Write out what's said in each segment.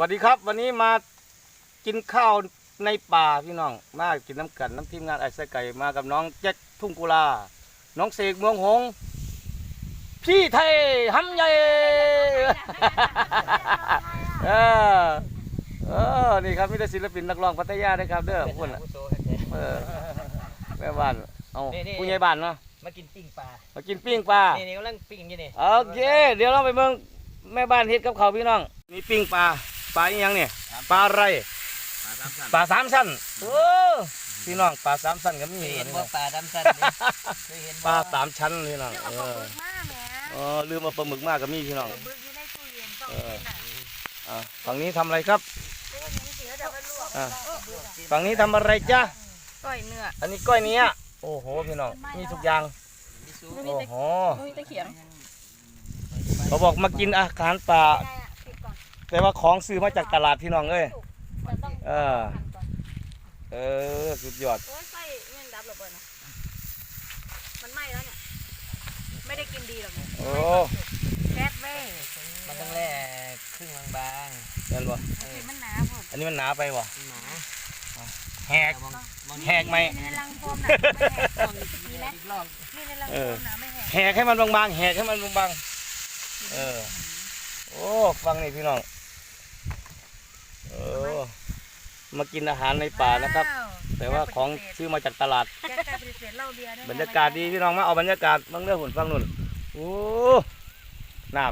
วัสดีครับ วันนี้มากินข้าวในป่าพี่น้อง มากินน้ำกันน้ำทีมงานไอ้ไส้ไก่มากับน้องแจ็คทุ่งกุลา น้องเสกเมืองหงส์พี่ไทยหำใหญ่เออเออนี่ครับมีแต่ศิลปินนักร้องพัทยาด้วยครับเด้อพุ่นน่ะเออแม่บ้านเอานี่นี่ผู้ใหญ่บ้านเนาะมากินปิ้งปลามากินปิ้งปลานี่นี่กำลังปิ้งอยู่นี่โอเค เดี๋ยวเราไปเมืองแม่บ้านเฮ็ดกับเขาวพี่น้องนี่ปิ้งปลา ปลาอีหยังเนี่ยปลาอะไรปลาสามชั้นโอ้พี่น้องปลาสามชั้นก็มีเคยเห็นนี่ว่าปลาดำสั้นนี่เคยเห็นปลาสามชั้นพี่น้องเดี๋ยวเอเอาปลาอบึกมาแหมเออลืมเอาปลาหมึกมากก็มีพี่น้องปลาบึกอยู่ในตู้เย็นต้องเออกินน่ะอะฝั่งนี้ทำอะไรครับเดี๋ยวนี้สิแล้วเดี๋ยวไปลวกอะเออเบื่อฝั่งนี้ทำอะไรจ๊ะก้อยเนื้ออันนี้ก้อยเนี้ยโอ้โหพี่น้องมีทุกอย่างมีซุปโอ้โหมีตะเขียงเขาบอกมากินอาหารป่า แต่ว่าของซื้อมาจากตลาดพี่น้องเอ้ยแต่ต้องเออ หั่นก่อนเออ สุดยอด โอ้ยไส้เงี้ยดับระเบิดนะมันไหม้แล้วเนี่ย ไม่ได้กินดีหรอกเนี่ยโอ้แก๊สเว้ยมันต้องแล่ครึ่งบางเห็นบ่ๆเออมันหนาพอดอันนี้มันหนาไปบ่หนาแหก มองมองแหกไหม ในรังโฟมหนาไม่แหกมีไหมอีกรอบนี่ในรังโฟมหนาไม่แหกแหกให้มันบางๆแหกให้มันบางๆเออ โอ้ ฟังนี่พี่น้อง เออมากินอาหารในป่านะครับว้าวแต่ว่าของซื้อมาจากตลาด แก๊สการปฏิเสธเหล้าเบียร์ได้ไหมบรรยากาศดีพี่น้องมาเอาบรรยากาศบางเรื่องหุ่นฟังนุ่นโอ้น้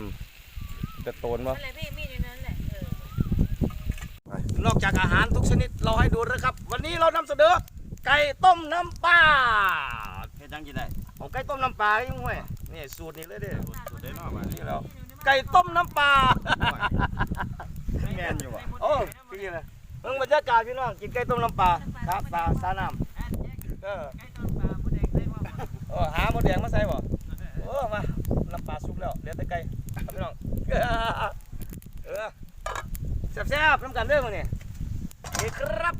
ำจะโตนบ่อะไรพี่มีดในนั้นแหละเออนอกจากอาหารทุกชนิดเราให้ดูนะครับ วันนี้เรานำเสนอไก่ต้มน้ำปลาเฮ็ดจังกินได้ของไก่ต้มน้ำปลายังไงนี่สูตรนี้เลยเด้อสุดได้เนาะว่านี่แล้วไก่ต้มน้ำปลา แม่นอยู่ว่ะ โอ้พี่เลยเบิ่งบ รรยากาศพี่น้องกินไก่ต้มน้ำปลาครับปลาซาน้ำเออเออหาหมดแดงมาใส่บ่เออมาน้ำปลาสุกแล้วเหลือแต่ไก่พี่น้องเออแซ่บๆน้ำกันเด้อมื้อนี้นี่ครับ